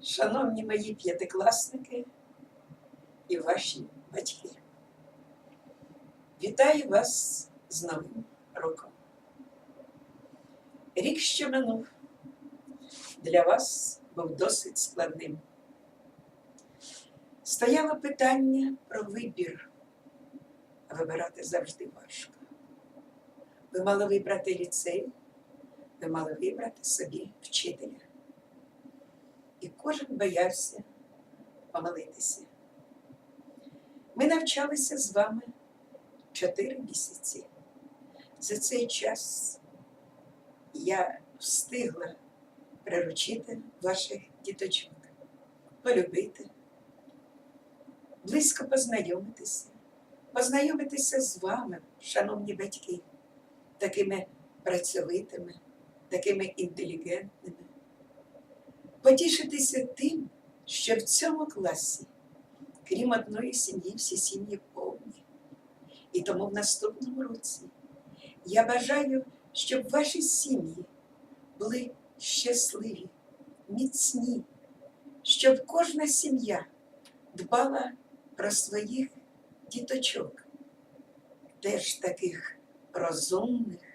Шановні мої п'ятикласники і ваші батьки, вітаю вас з Новим роком. Рік, що минув, для вас був досить складним. Стояло питання про вибір, а вибирати завжди важко. Ви мали вибрати ліцей, ви мали вибрати собі вчителя. І кожен боявся помилитися. Ми навчалися з вами чотири місяці. За цей час я встигла приручити ваших діточок, полюбити, близько познайомитися, познайомитися з вами, шановні батьки, такими працьовитими, такими інтелігентними потішитися тим, що в цьому класі, крім одної сім'ї, всі сім'ї повні. І тому в наступному році я бажаю, щоб ваші сім'ї були щасливі, міцні, щоб кожна сім'я дбала про своїх діточок, теж таких розумних,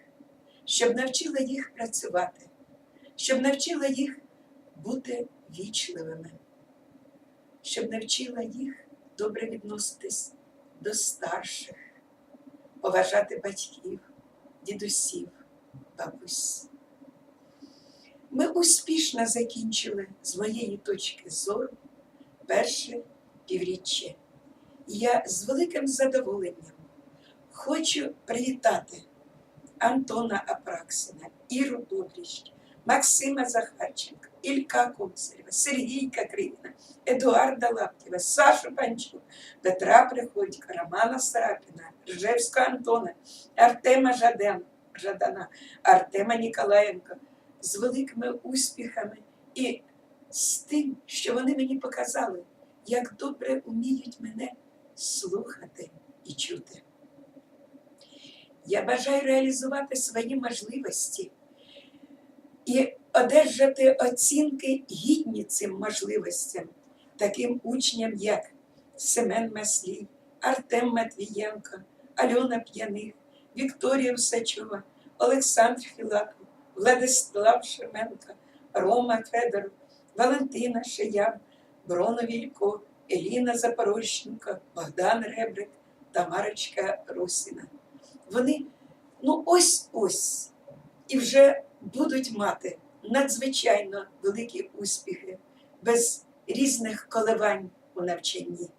щоб навчила їх працювати, щоб навчила їх бути вічливими, щоб навчила їх добре відноситись до старших, поважати батьків, дідусів, бабусь. Ми успішно закінчили з моєї точки зору перше півріччя. І я з великим задоволенням хочу привітати Антона Апраксина, Іру Добріч, Максима Захарченка, Ілька Коцарєва, Сергійка Кривіна, Едуарда Лаптєва, Сашу Панчук, Петра Приходька, Романа Сарапіна, Ржевського Антона, Артема Жаден, Жадана, Артема Ніколаєнка з великими успіхами і з тим, що вони мені показали, як добре вміють мене слухати і чути. Я бажаю реалізувати свої можливості і одержати оцінки гідні цим можливостям, таким учням, як Семен Маслій, Артем Матвієнко, Альона П'яних, Вікторія Усачова, Олександр Філатов, Владислав Шеменко, Рома Федоров, Валентина Шиян, Броно Вілько, Еліна Запорожченко, Богдан Ребрик, Тамарочка Русіна. Вони ну ось-ось і вже будуть мати надзвичайно великі успіхи без різних коливань у навчанні.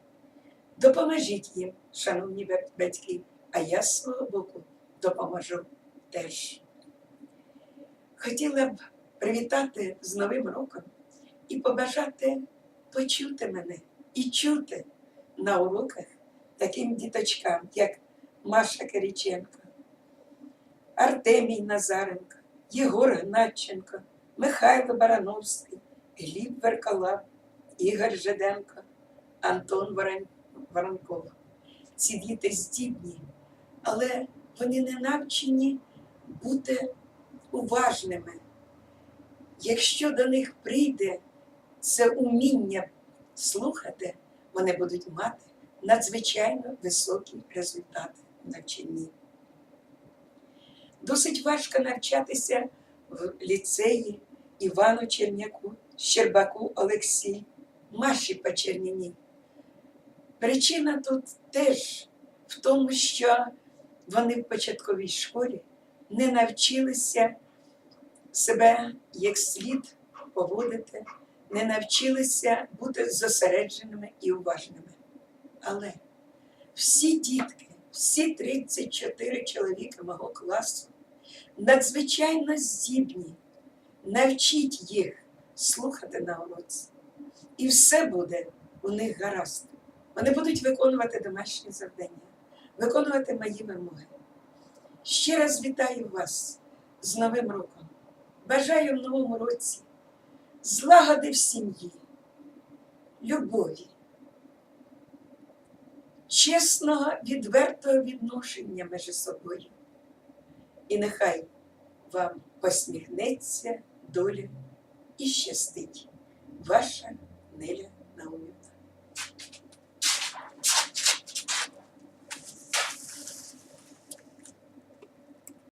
Допоможіть їм, шановні батьки, а я з свого боку допоможу теж. Хотіла б привітати з Новим роком і побажати почути мене і чути на уроках таким діточкам, як Маша Кириченко, Артемій Назаренко, Єгор Гначенко, Михайло Барановський, Гліб Веркала, Ігор Жиденко, Антон Воронков. Ці діти здібні, але вони не навчені бути уважними. Якщо до них прийде це уміння слухати, вони будуть мати надзвичайно високі результати навчанні. Досить важко навчатися в ліцеї Івану Черняку, Щербаку Олексій, Маші Почерніній. Причина тут теж в тому, що вони в початковій школі не навчилися себе як слід поводити, не навчилися бути зосередженими і уважними. Але всі дітки, всі 34 чоловіка мого класу надзвичайно здібні. Навчіть їх слухати на уроці. І все буде у них гаразд. Вони будуть виконувати домашні завдання, виконувати мої вимоги. Ще раз вітаю вас з Новим роком. Бажаю в новому році злагоди в сім'ї, любові, чесного, відвертого відношення між собою. І нехай вам посміхнеться доля і щастить. Ваша